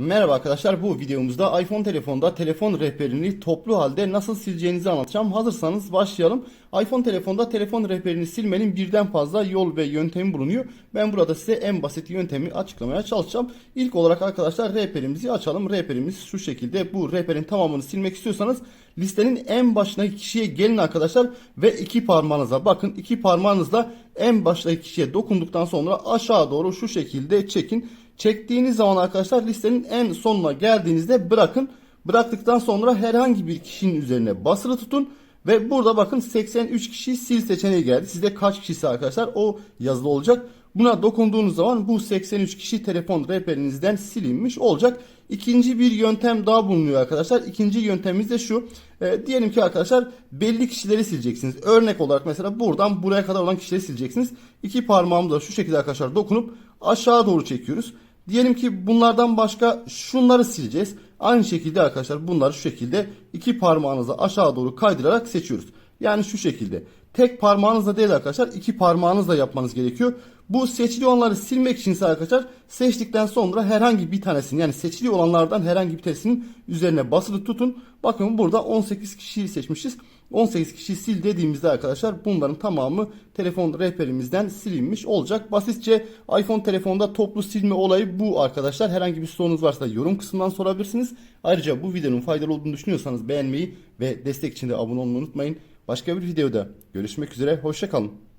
Merhaba arkadaşlar bu videomuzda iPhone telefonda telefon rehberini toplu halde nasıl sileceğinizi anlatacağım. Hazırsanız başlayalım. iPhone telefonda telefon rehberini silmenin birden fazla yol ve yöntemi bulunuyor. Ben burada size en basit yöntemi açıklamaya çalışacağım. İlk olarak arkadaşlar rehberimizi açalım. Rehberimiz şu şekilde bu rehberin tamamını silmek istiyorsanız listenin en başındaki kişiye gelin arkadaşlar ve iki parmağınıza bakın iki parmağınızla en baştaki kişiye dokunduktan sonra aşağı doğru şu şekilde çekin. Çektiğiniz zaman arkadaşlar listenin en sonuna geldiğinizde bırakın. Bıraktıktan sonra herhangi bir kişinin üzerine basılı tutun. Ve burada bakın 83 kişi sil seçeneği geldi. Sizde kaç kişisi arkadaşlar o yazılı olacak. Buna dokunduğunuz zaman bu 83 kişi telefon rehberinizden silinmiş olacak. İkinci bir yöntem daha bulunuyor arkadaşlar. İkinci yöntemimiz de şu. E, diyelim ki arkadaşlar belli kişileri sileceksiniz. Örnek olarak mesela buradan buraya kadar olan kişileri sileceksiniz. İki parmağımla şu şekilde arkadaşlar dokunup aşağı doğru çekiyoruz. Diyelim ki bunlardan başka şunları sileceğiz. Aynı şekilde arkadaşlar bunları şu şekilde iki parmağınızla aşağı doğru kaydırarak seçiyoruz. Yani şu şekilde. Tek parmağınızla değil arkadaşlar iki parmağınızla yapmanız gerekiyor. Bu seçili olanları silmek için ise arkadaşlar seçtikten sonra herhangi bir tanesini yani seçili olanlardan herhangi bir tanesinin üzerine basılı tutun. Bakın burada 18 kişiyi seçmişiz. 18 kişi sil dediğimizde arkadaşlar bunların tamamı telefon rehberimizden silinmiş olacak. Basitçe iPhone telefonda toplu silme olayı bu arkadaşlar. Herhangi bir sorunuz varsa yorum kısmından sorabilirsiniz. Ayrıca bu videonun faydalı olduğunu düşünüyorsanız beğenmeyi ve destek için de abone olmayı unutmayın. Başka bir videoda görüşmek üzere. Hoşçakalın.